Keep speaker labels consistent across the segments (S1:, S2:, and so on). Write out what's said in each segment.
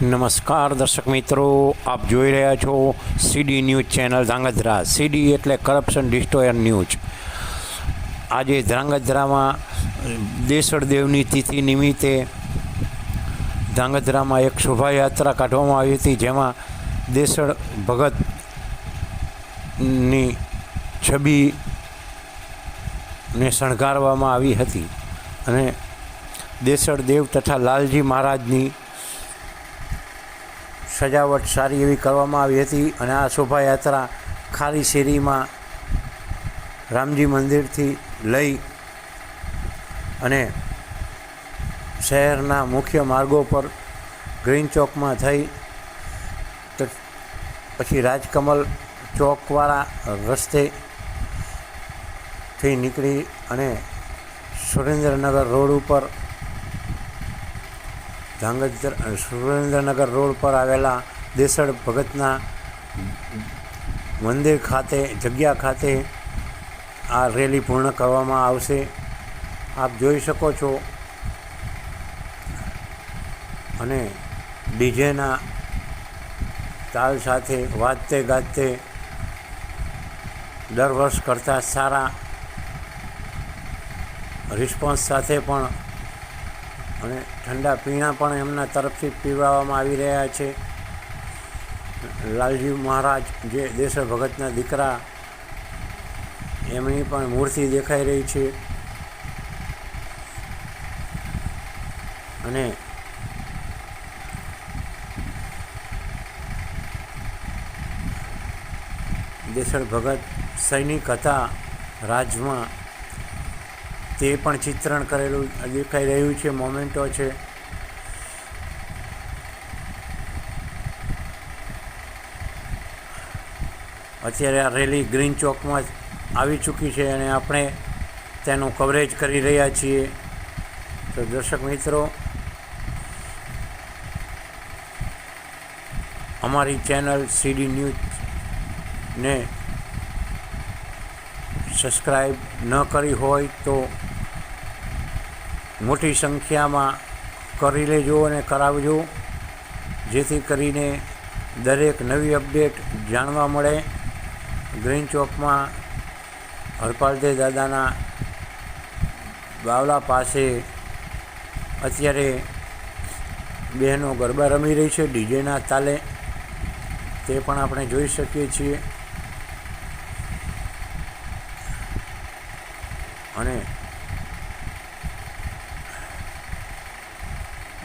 S1: નમસ્કાર દર્શક મિત્રો, આપ જોઈ રહ્યા છો CD news channel Dhrangadhra. CD એટલે કરપ્શન ડિસ્ટોયર ન્યૂઝ. આજે ધ્રાંગધ્રામાં દેસળદેવની તિથિ નિમિત્તે ધ્રાંગધ્રામાં એક શોભાયાત્રા કાઢવામાં આવી હતી, જેમાં દેસળ ભગતની છબીને શણગારવામાં આવી હતી. અને દેસળદેવ તથા લાલજી મહારાજની સજાવટ સારી એવી કરવામાં આવી હતી અને આ શોભાયાત્રા ખારી શેરીમાં રામજી મંદિરથી લઈ અને શહેરના મુખ્ય માર્ગો પર ગ્રીન ચોકમાં થઈ પછી રાજકમલ ચોકવાળા રસ્તે થી નીકળી અને સુરેન્દ્રનગર રોડ ઉપર ધાંગધ્ર સુરેન્દ્રનગર રોડ પર આવેલા દેસળ ભગતના મંદિર ખાતે, જગ્યા ખાતે આ રેલી પૂર્ણ કરવામાં આવશે. આપ જોઈ શકો છો. અને ડીજેના તાલ સાથે વાજતે ગાજતે દર વર્ષ કરતાં સારા રિસ્પોન્સ સાથે પણ અને ઠંડા પીણા પણ એમના તરફથી પીવડાવવામાં આવી રહ્યા છે. લાલજી મહારાજ જે દેશ ભગતના દીકરા, એમની પણ મૂર્તિ દેખાઈ રહી છે. અને દેસળ ભગત સૈનિક હતા, રાજમાં તે પણ ચિત્રણ કરેલું દેખાઈ રહ્યું છે, મોમેન્ટો છે. અત્યારે આ રેલી ગ્રીન ચોકમાં આવી ચૂકી છે અને આપણે તેનું કવરેજ કરી રહ્યા છીએ. તો દર્શક મિત્રો, અમારી ચેનલ સીડી ન્યૂઝને સબસ્ક્રાઈબ ન કરી હોય તો મોટી સંખ્યામાં કરી લેજો અને કરાવજો. જેથી કરીને દરેક નવી અપડેટ જાણવા મળે. ગ્રીન ચોકમાં હરપાલદે દાદાના બાવલા પાસે અત્યારે બહેનો ગરબા રમી રહી છે, ડીજેના તાલે. તે પણ આપણે જોઈ શકીએ છીએ. અને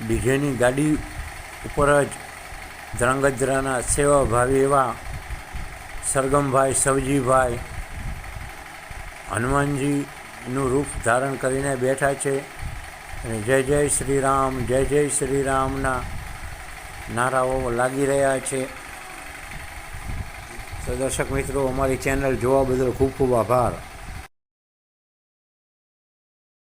S1: ડીજેની ગાડી ઉપર જ ધ્રાંગધ્રાના સેવાભાવી એવા સરગમભાઈ, સવજીભાઈ હનુમાનજીનું રૂપ ધારણ કરીને બેઠા છે અને જય જય શ્રી રામ જય જય શ્રી રામના નારાઓ લાગી રહ્યા છે. તો દર્શક મિત્રો, અમારી ચેનલ જોવા બદલ ખૂબ ખૂબ આભાર.